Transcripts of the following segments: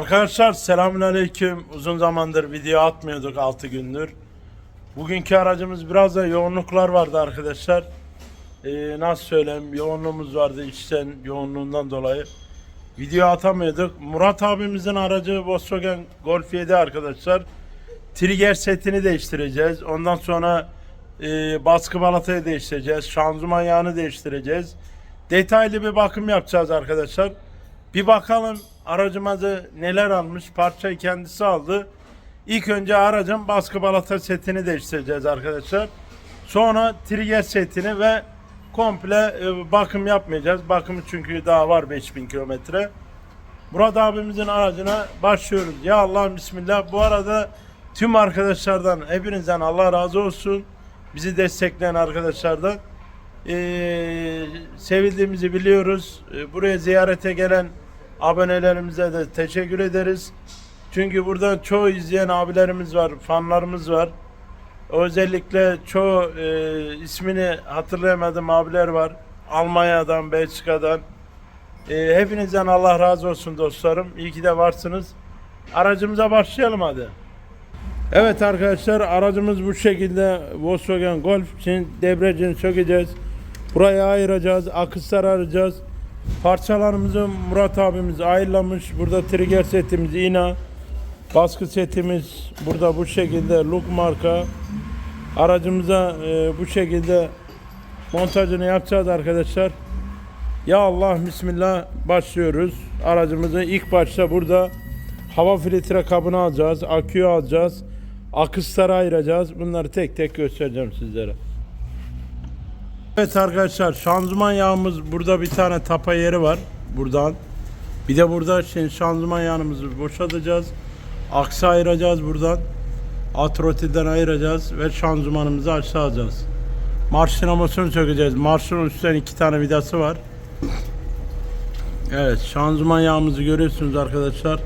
Arkadaşlar selamünaleyküm. Uzun zamandır video atmıyorduk 6 gündür. Bugünkü aracımız biraz da yoğunluklar vardı arkadaşlar. Ee, nasıl söyleyeyim yoğunluğumuz vardı işten yoğunluğundan dolayı. Video atamıyorduk. Murat abimizin aracı Volkswagen Golf 7 arkadaşlar. Trigger setini değiştireceğiz. Ondan sonra e, baskı balatayı değiştireceğiz. Şanzıman yağını değiştireceğiz. Detaylı bir bakım yapacağız arkadaşlar. Bir bakalım aracımızı neler almış. Parçayı kendisi aldı. İlk önce aracın baskı balata setini değiştireceğiz arkadaşlar. Sonra trigger setini ve komple e, bakım yapmayacağız. Bakımı çünkü daha var 5000 kilometre. Murat abimizin aracına başlıyoruz. Ya Allah bismillah. Bu arada tüm arkadaşlardan hepinizden Allah razı olsun. Bizi destekleyen arkadaşlardan. Ee, sevildiğimizi biliyoruz. Ee, buraya ziyarete gelen abonelerimize de teşekkür ederiz. Çünkü burada çoğu izleyen abilerimiz var, fanlarımız var. Özellikle çoğu e, ismini hatırlayamadığım abiler var. Almanya'dan, Belçika'dan. E, hepinizden Allah razı olsun dostlarım. İyi ki de varsınız. Aracımıza başlayalım hadi. Evet arkadaşlar aracımız bu şekilde Volkswagen Golf için debrecini sökeceğiz. Burayı ayıracağız, akısları arayacağız. Parçalarımızı Murat abimiz ayırlamış. Burada trigger setimiz ina. Baskı setimiz burada bu şekilde Look marka. Aracımıza e, bu şekilde montajını yapacağız arkadaşlar. Ya Allah bismillah başlıyoruz. Aracımızı ilk başta burada hava filtre kabını alacağız. Aküyü alacağız. Akısları ayıracağız. Bunları tek tek göstereceğim sizlere. Evet arkadaşlar şanzıman yağımız burada bir tane tapa yeri var. Buradan. Bir de burada şimdi şanzıman yağımızı boşaltacağız. Aksı ayıracağız buradan. Atrotilden ayıracağız ve şanzımanımızı aşağı alacağız. Marş dinamasını sökeceğiz. Marşın üstten iki tane vidası var. Evet şanzıman yağımızı görüyorsunuz arkadaşlar.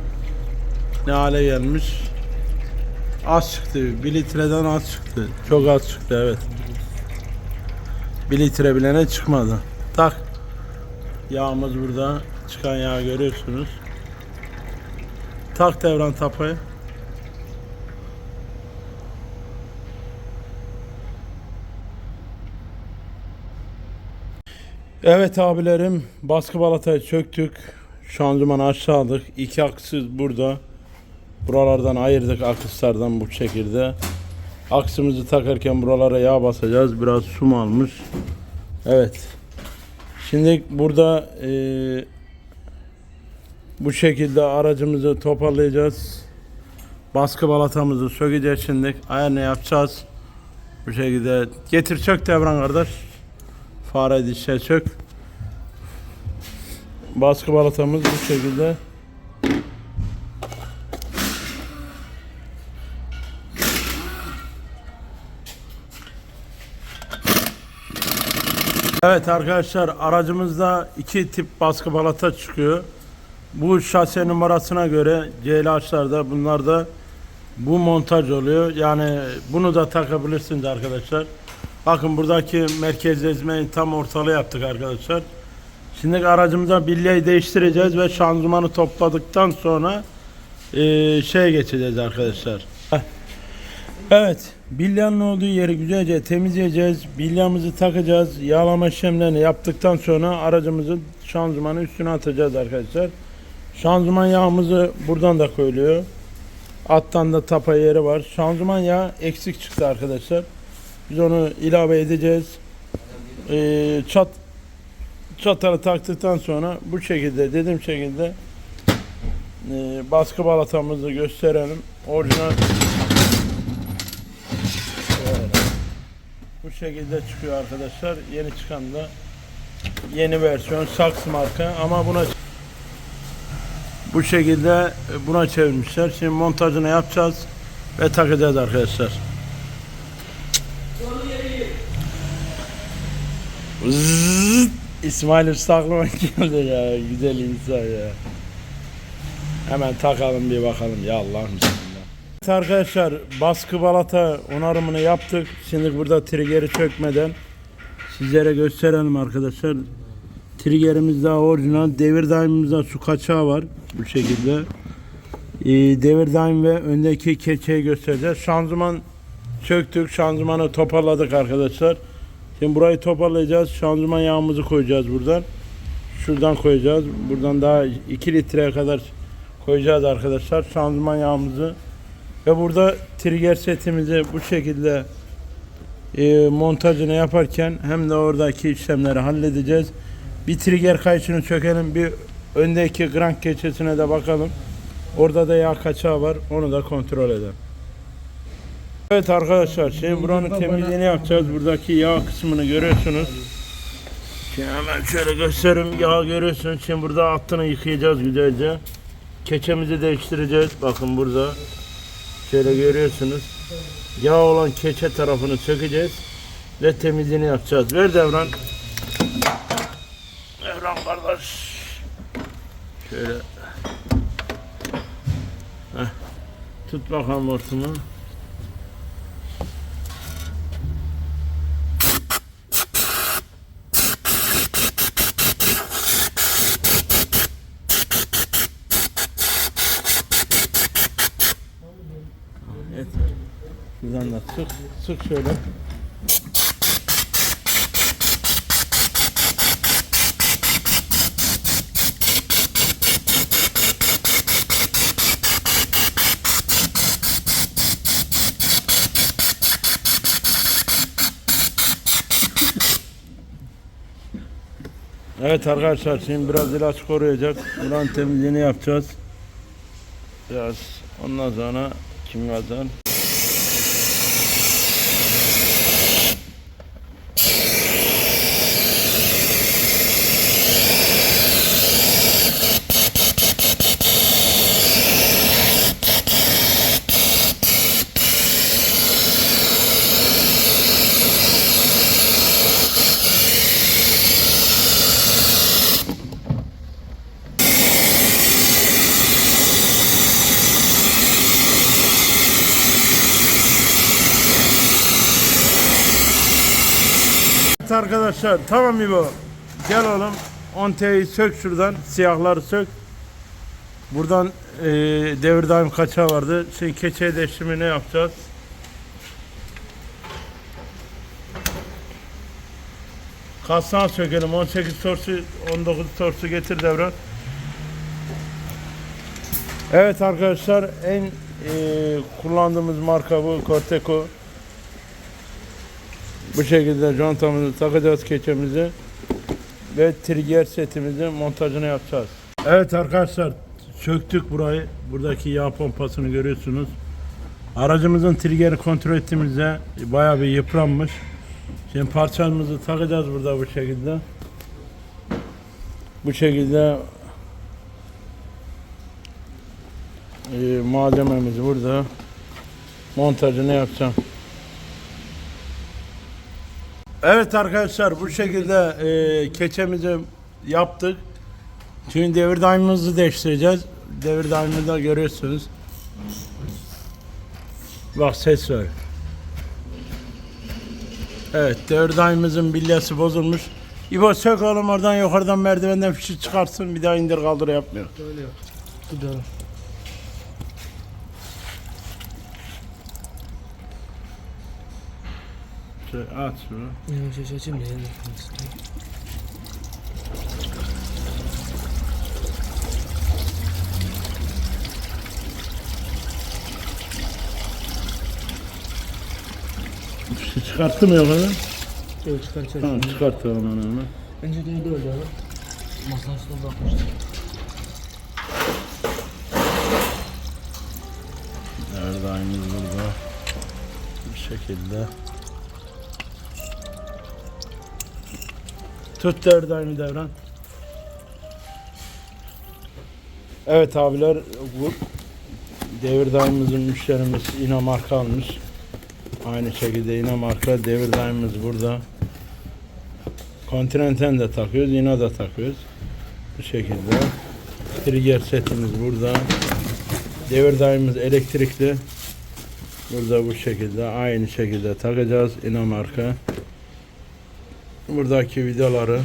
Ne hale gelmiş. Az çıktı. 1 litreden az çıktı. Çok az çıktı evet. 1 litre bilene çıkmadı. Tak. Yağımız burada. Çıkan yağ görüyorsunuz. Tak devran tapayı. Evet abilerim baskı balatayı söktük. Şanzımanı aşağı aldık. İki aksız burada. Buralardan ayırdık akıslardan bu şekilde. Aksımızı takarken buralara yağ basacağız. Biraz su mu almış? Evet. Şimdi burada eee, bu şekilde aracımızı toparlayacağız. Baskı balatamızı sökeceğiz şimdi. Ayarını yapacağız. Bu şekilde. Getir çök devran kardeş. Fare dişe çök. Baskı balatamız bu şekilde. Evet arkadaşlar aracımızda iki tip baskı balata çıkıyor. Bu şase numarasına göre CLH'larda bunlarda bu montaj oluyor. Yani bunu da takabilirsiniz arkadaşlar. Bakın buradaki merkez ezmeyi tam ortalığı yaptık arkadaşlar. Şimdi aracımıza bilyeyi değiştireceğiz ve şanzımanı topladıktan sonra eee şeye geçeceğiz arkadaşlar. Evet, bilyanın olduğu yeri güzelce temizleyeceğiz. Bilyamızı takacağız. Yağlama işlemlerini yaptıktan sonra aracımızın şanzımanı üstüne atacağız arkadaşlar. Şanzıman yağımızı buradan da koyuluyor. Alttan da tapa yeri var. Şanzıman yağı eksik çıktı arkadaşlar. Biz onu ilave edeceğiz. Ee, çat çatalı taktıktan sonra bu şekilde dediğim şekilde e, baskı balatamızı gösterelim. Orijinal Bu şekilde çıkıyor arkadaşlar. Yeni çıkan da yeni versiyon Saks marka ama buna bu şekilde buna çevirmişler. Şimdi montajını yapacağız ve takacağız arkadaşlar. Zzzz. İsmail Usta geldi ya. Güzel insan ya. Hemen takalım bir bakalım. Ya Allah'ım. Evet arkadaşlar baskı balata onarımını yaptık. Şimdi burada triggeri çökmeden sizlere gösterelim arkadaşlar. Triggerimiz daha orijinal. Devir daimimizde su kaçağı var. Bu şekilde. e, devir daim ve öndeki keçeyi göstereceğiz. Şanzıman söktük. Şanzımanı toparladık arkadaşlar. Şimdi burayı toparlayacağız. Şanzıman yağımızı koyacağız buradan. Şuradan koyacağız. Buradan daha 2 litreye kadar koyacağız arkadaşlar. Şanzıman yağımızı. Ve burada trigger setimizi bu şekilde e, montajını yaparken hem de oradaki işlemleri halledeceğiz. Bir trigger kayışını sökelim. Bir öndeki crank keçesine de bakalım. Orada da yağ kaçağı var. Onu da kontrol edelim. Evet arkadaşlar şimdi buranın temizliğini yapacağız. Buradaki yağ kısmını görüyorsunuz. Şimdi hemen şöyle göstereyim. Yağ görüyorsunuz. Şimdi burada altını yıkayacağız güzelce. Keçemizi değiştireceğiz. Bakın burada. Şöyle görüyorsunuz. Yağ olan keçe tarafını sökeceğiz. Ve temizliğini yapacağız. Ver devran. Devran kardeş. Şöyle. Heh. Tut bakalım hortumu. Evet. Şuradan da sık, sık şöyle. Evet arkadaşlar şimdi biraz ilaç koruyacak. Buranın temizliğini yapacağız. Biraz ondan sonra kimyadan. Evet arkadaşlar tamam İbo. Gel oğlum. 10T'yi sök şuradan. Siyahları sök. Buradan e, devir daim kaçağı vardı. Şimdi keçe değişimini yapacağız. Kasnağı sökelim. 18 torsu 19 torsu getir devran. Evet arkadaşlar en e, kullandığımız marka bu Corteco. Bu şekilde contamızı takacağız keçemizi ve trigger setimizi montajını yapacağız. Evet arkadaşlar söktük burayı. Buradaki yağ pompasını görüyorsunuz. Aracımızın triggeri kontrol ettiğimizde bayağı bir yıpranmış. Şimdi parçamızı takacağız burada bu şekilde. Bu şekilde e, malzememiz burada. Montajını yapacağım. Evet arkadaşlar bu şekilde e, keçemizi yaptık. Şimdi devir daimimizi değiştireceğiz. Devir daimini de görüyorsunuz. Bak ses var. Evet devir daimimizin bilyası bozulmuş. İbo sök oğlum oradan yukarıdan merdivenden fişi çıkarsın bir daha indir kaldır yapmıyor. Öyle yok. Gidiyorum. Şöyle aç şunu. Yavaş yavaş açayım da yani. Fişi çıkarttı mı yukarıdan? Evet çıkartacağız. Tamam çıkartalım onu hemen. Önce de öyle abi. Masajda bakmıştım. Devir daimimiz burada. Bu şekilde. Tut devir daimi devran. Evet abiler bu devir daimimizin müşterimiz yine marka almış. Aynı şekilde yine marka devir daimimiz burada. Continental de takıyoruz, yine de takıyoruz. Bu şekilde. Trigger setimiz burada. Devir daimimiz elektrikli. Burada bu şekilde aynı şekilde takacağız ina marka. Buradaki vidaları.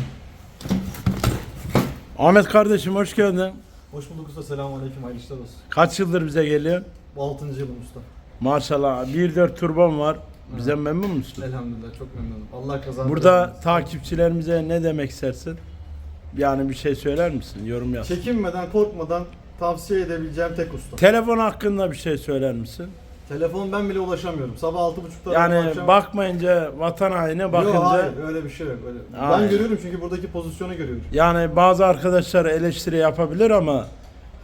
Ahmet kardeşim hoş geldin. Hoş bulduk usta. Selamun aleyküm. Hayırlı işler olsun. Kaç yıldır bize geliyor? Bu 6. yılım usta. Maşallah 1.4 turbom var. Bize memnun musun? Elhamdülillah çok memnunum. Allah kazandı. Burada takipçilerimize ne demek istersin? Yani bir şey söyler misin? Yorum yaz. Çekinmeden, korkmadan tavsiye edebileceğim tek usta. Telefon hakkında bir şey söyler misin? Telefon ben bile ulaşamıyorum. Sabah 6.30'da Yani akşam... bakmayınca vatan haine bakınca Yok hayır öyle bir şey yok. Öyle. Ben görüyorum çünkü buradaki pozisyonu görüyorum. yani bazı arkadaşlar eleştiri yapabilir ama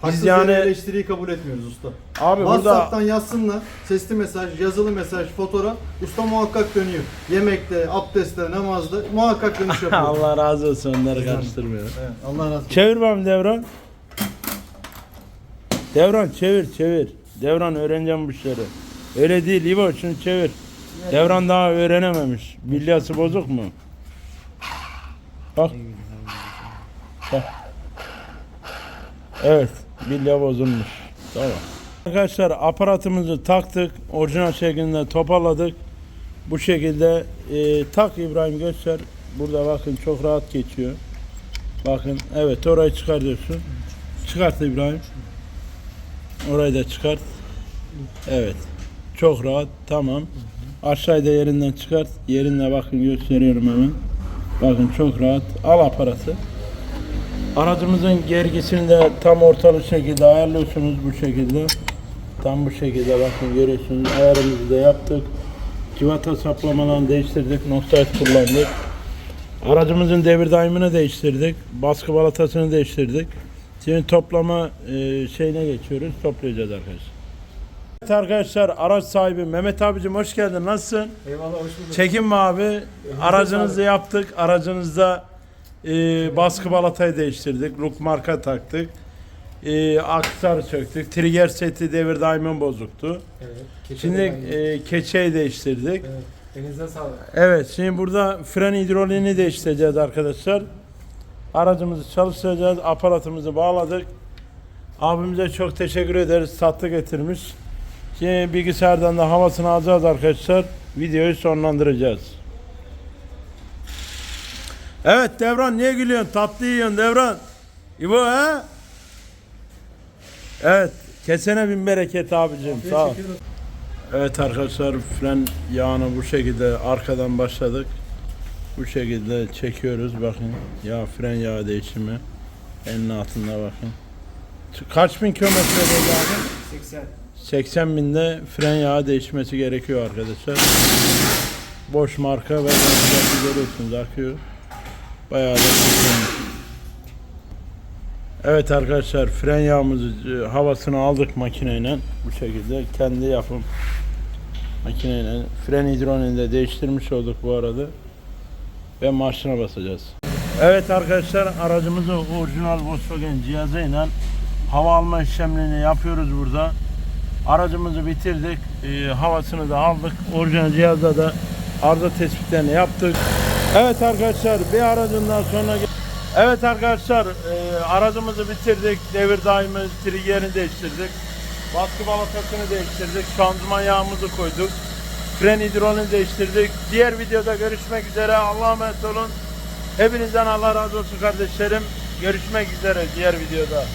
biz Haksız yani yere eleştiriyi kabul etmiyoruz usta. abi burada WhatsApp'tan yazsınlar. Sesli mesaj, yazılı mesaj, fotoğraf. Usta muhakkak dönüyor. Yemekte, abdestte, namazda muhakkak dönüş yapıyor. Allah razı olsun onları karıştırmıyor. Evet, Allah razı olsun. Çevir bakayım Devran. Devran çevir çevir. Devran öğreneceğim bu işleri. Öyle değil İbo şunu çevir. Devran daha öğrenememiş. Bilyası bozuk mu? Bak. Bak. Evet. Bilya bozulmuş. Tamam. Arkadaşlar aparatımızı taktık. Orijinal şeklinde toparladık. Bu şekilde e, tak İbrahim göster. Burada bakın çok rahat geçiyor. Bakın evet orayı çıkartıyorsun. Çıkart İbrahim. Orayı da çıkart. Evet. Çok rahat. Tamam. Aşağıda yerinden çıkart. Yerinde bakın gösteriyorum hemen. Bakın çok rahat. Al aparatı. Aracımızın gergisini de tam ortalı şekilde ayarlıyorsunuz bu şekilde. Tam bu şekilde bakın görüyorsunuz. Ayarımızı da yaptık. Civata saplamalarını değiştirdik. Nokta et kullandık. Aracımızın devir daimini değiştirdik. Baskı balatasını değiştirdik. Şimdi toplama e, şeyine geçiyoruz. Toplayacağız arkadaşlar. Evet arkadaşlar araç sahibi Mehmet abicim hoş geldin. Nasılsın? Eyvallah hoş bulduk. Çekinme abi. Aracınızı yaptık. Aracınızda e, baskı balatayı değiştirdik. Look marka taktık. E, aksar söktük. Trigger seti devir daimim bozuktu. Evet. Şimdi e, keçeyi değiştirdik. Evet. Elinize sağlık. Evet şimdi burada fren hidroliğini değiştireceğiz arkadaşlar. Aracımızı çalıştıracağız. Aparatımızı bağladık. Abimize çok teşekkür ederiz. Tatlı getirmiş. Şimdi bilgisayardan da havasını alacağız arkadaşlar. Videoyu sonlandıracağız. Evet Devran niye gülüyorsun? Tatlı yiyorsun Devran. İbo he? Evet. Kesene bin bereket abicim. Sağ ol. Evet arkadaşlar fren yağını bu şekilde arkadan başladık. Bu şekilde çekiyoruz bakın. Yağ fren yağı değişimi. Elin altında bakın. Kaç bin kilometredeydi abi? 80. 80 binde fren yağı değişmesi gerekiyor arkadaşlar. Boş marka ve görüyorsunuz akıyor. Bayağı da sıkılmış. Evet arkadaşlar fren yağımızı e, havasını aldık makineyle bu şekilde kendi yapım makineyle fren hidrolini de değiştirmiş olduk bu arada ve marşına basacağız. Evet arkadaşlar aracımızı orijinal Volkswagen cihazıyla hava alma işlemlerini yapıyoruz burada. Aracımızı bitirdik. e, havasını da aldık. Orijinal cihazda da arıza tespitlerini yaptık. Evet arkadaşlar bir aracından sonra Evet arkadaşlar e, aracımızı bitirdik. Devir daimi triggerini değiştirdik. Baskı balatasını değiştirdik. Şanzıman yağımızı koyduk. Fren hidrolünü değiştirdik. Diğer videoda görüşmek üzere. Allah'a emanet olun. Hepinizden Allah razı olsun kardeşlerim. Görüşmek üzere diğer videoda.